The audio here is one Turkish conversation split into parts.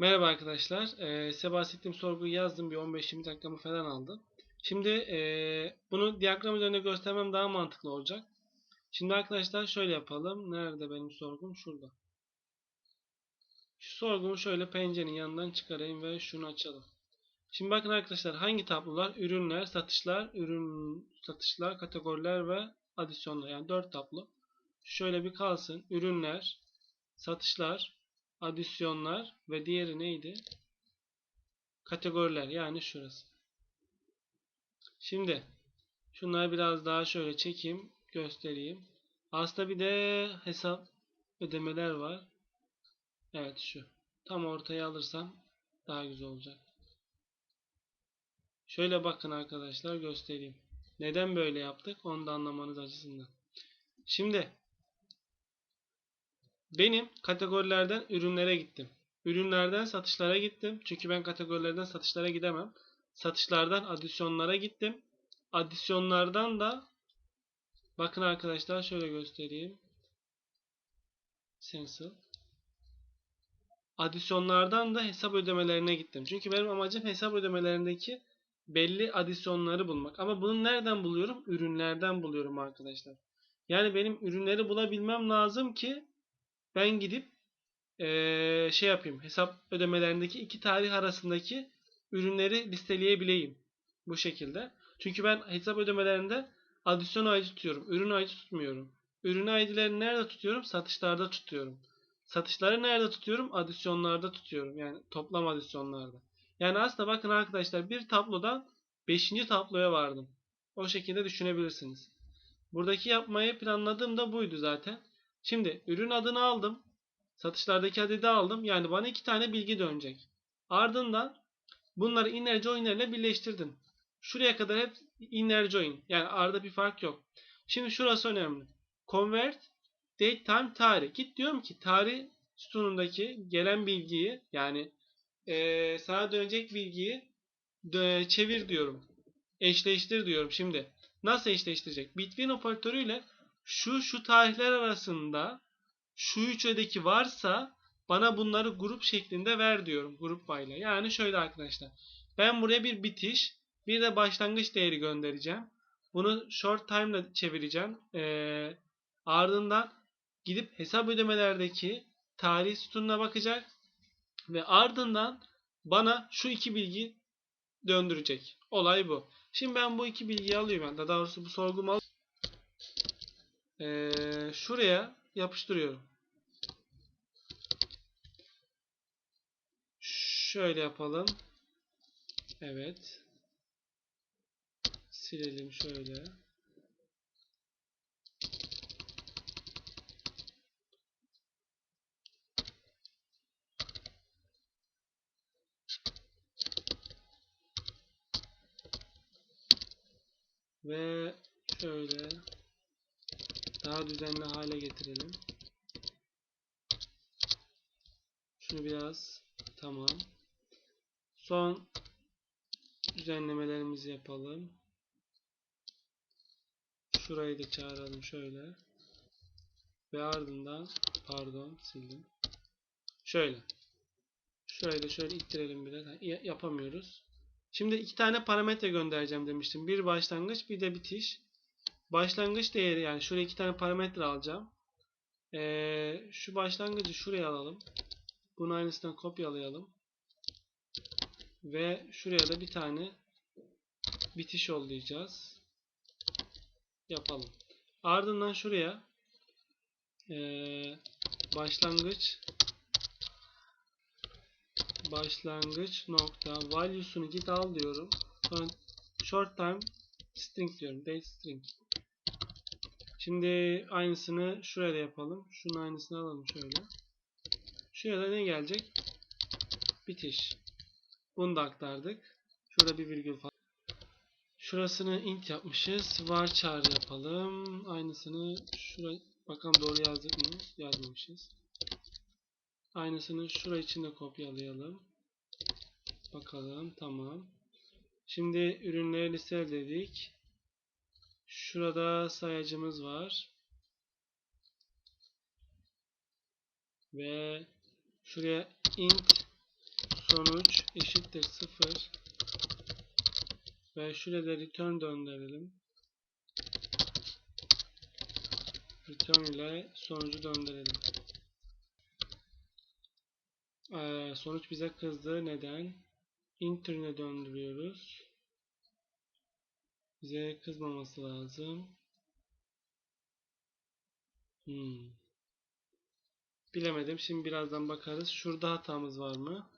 Merhaba arkadaşlar. Ee, size bahsettiğim sorguyu yazdım. Bir 15-20 dakikamı falan aldı. Şimdi ee, bunu diyagram üzerinde göstermem daha mantıklı olacak. Şimdi arkadaşlar şöyle yapalım. Nerede benim sorgum? Şurada. Şu sorgumu şöyle pencerenin yanından çıkarayım ve şunu açalım. Şimdi bakın arkadaşlar hangi tablolar? Ürünler, satışlar, ürün satışlar, kategoriler ve adisyonlar. Yani 4 tablo. Şöyle bir kalsın. Ürünler, satışlar, adisyonlar ve diğeri neydi? Kategoriler yani şurası. Şimdi şunları biraz daha şöyle çekeyim, göstereyim. Aslında bir de hesap ödemeler var. Evet şu. Tam ortaya alırsam daha güzel olacak. Şöyle bakın arkadaşlar göstereyim. Neden böyle yaptık onu da anlamanız açısından. Şimdi benim kategorilerden ürünlere gittim. Ürünlerden satışlara gittim. Çünkü ben kategorilerden satışlara gidemem. Satışlardan adisyonlara gittim. Adisyonlardan da bakın arkadaşlar şöyle göstereyim. Cancel. Adisyonlardan da hesap ödemelerine gittim. Çünkü benim amacım hesap ödemelerindeki belli adisyonları bulmak. Ama bunu nereden buluyorum? Ürünlerden buluyorum arkadaşlar. Yani benim ürünleri bulabilmem lazım ki ben gidip ee, şey yapayım. Hesap ödemelerindeki iki tarih arasındaki ürünleri listeleyebileyim. Bu şekilde. Çünkü ben hesap ödemelerinde adisyon ID tutuyorum. Ürün ID tutmuyorum. Ürün ID'leri nerede tutuyorum? Satışlarda tutuyorum. Satışları nerede tutuyorum? Adisyonlarda tutuyorum. Yani toplam adisyonlarda. Yani aslında bakın arkadaşlar bir tablodan 5. tabloya vardım. O şekilde düşünebilirsiniz. Buradaki yapmayı planladığım da buydu zaten. Şimdi ürün adını aldım. Satışlardaki adedi aldım. Yani bana iki tane bilgi dönecek. Ardından bunları inner join ile birleştirdim. Şuraya kadar hep inner join. Yani arada bir fark yok. Şimdi şurası önemli. Convert date time tarih. Git diyorum ki tarih sütunundaki gelen bilgiyi yani e, sana dönecek bilgiyi dö- çevir diyorum. Eşleştir diyorum. Şimdi nasıl eşleştirecek? Between operatörüyle şu şu tarihler arasında şu üç ödeki varsa bana bunları grup şeklinde ver diyorum. Grup bayla. Yani şöyle arkadaşlar. Ben buraya bir bitiş bir de başlangıç değeri göndereceğim. Bunu short time ile çevireceğim. Ee, ardından gidip hesap ödemelerdeki tarih sütununa bakacak. Ve ardından bana şu iki bilgi döndürecek. Olay bu. Şimdi ben bu iki bilgiyi alıyorum. Daha doğrusu bu sorgumu alıyorum. Ee, şuraya yapıştırıyorum. Şöyle yapalım. Evet. Silelim şöyle. Ve şöyle daha düzenli hale getirelim. Şunu biraz tamam. Son düzenlemelerimizi yapalım. Şurayı da çağıralım şöyle. Ve ardından pardon sildim. Şöyle. Şurayı da şöyle ittirelim biraz. Yapamıyoruz. Şimdi iki tane parametre göndereceğim demiştim. Bir başlangıç bir de bitiş. Başlangıç değeri yani şuraya iki tane parametre alacağım. Ee, şu başlangıcı şuraya alalım. Bunun aynısından kopyalayalım. Ve şuraya da bir tane bitiş yollayacağız. Yapalım. Ardından şuraya ee, başlangıç başlangıç nokta value'sunu git al diyorum. Sonra short time string diyorum. Date string. Şimdi aynısını şuraya da yapalım. Şunun aynısını alalım şöyle. Şuraya da ne gelecek? Bitiş. Bunu da aktardık. Şurada bir virgül falan. Şurasını int yapmışız. Var çağrı yapalım. Aynısını şuraya bakalım doğru yazdık mı? Yazmamışız. Aynısını şura için de kopyalayalım. Bakalım. Tamam. Şimdi ürünleri listeledik. Şurada sayacımız var. Ve şuraya int sonuç eşittir 0 ve şuraya da return döndürelim. Return ile sonucu döndürelim. Ee, sonuç bize kızdı. Neden? Intern'e döndürüyoruz. Bize kızmaması lazım. Hmm. Bilemedim. Şimdi birazdan bakarız. Şurada hatamız var mı?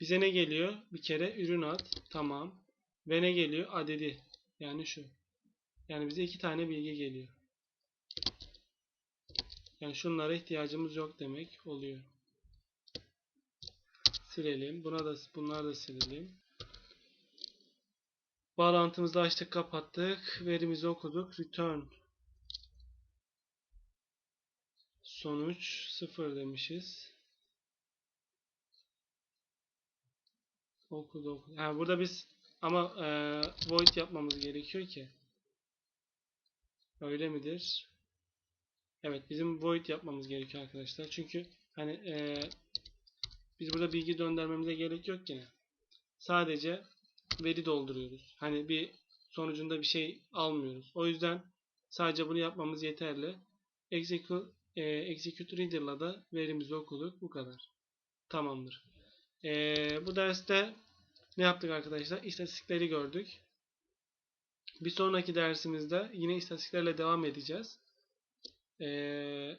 Bize ne geliyor? Bir kere ürün ad. Tamam. Ve ne geliyor? Adedi. Yani şu. Yani bize iki tane bilgi geliyor. Yani şunlara ihtiyacımız yok demek oluyor. Silelim. Buna da bunları da silelim. Bağlantımızı açtık, kapattık. Verimizi okuduk. Return. Sonuç 0 demişiz. Okudu okudu. Ha, burada biz ama e, void yapmamız gerekiyor ki. Öyle midir? Evet bizim void yapmamız gerekiyor arkadaşlar. Çünkü hani e, biz burada bilgi döndürmemize gerek yok yine. Sadece veri dolduruyoruz. Hani bir sonucunda bir şey almıyoruz. O yüzden sadece bunu yapmamız yeterli. Execute, e, execute reader'la da verimizi okuduk. Bu kadar. Tamamdır. E, bu derste ne yaptık arkadaşlar? İstatistikleri gördük. Bir sonraki dersimizde yine istatistiklerle devam edeceğiz. Ee,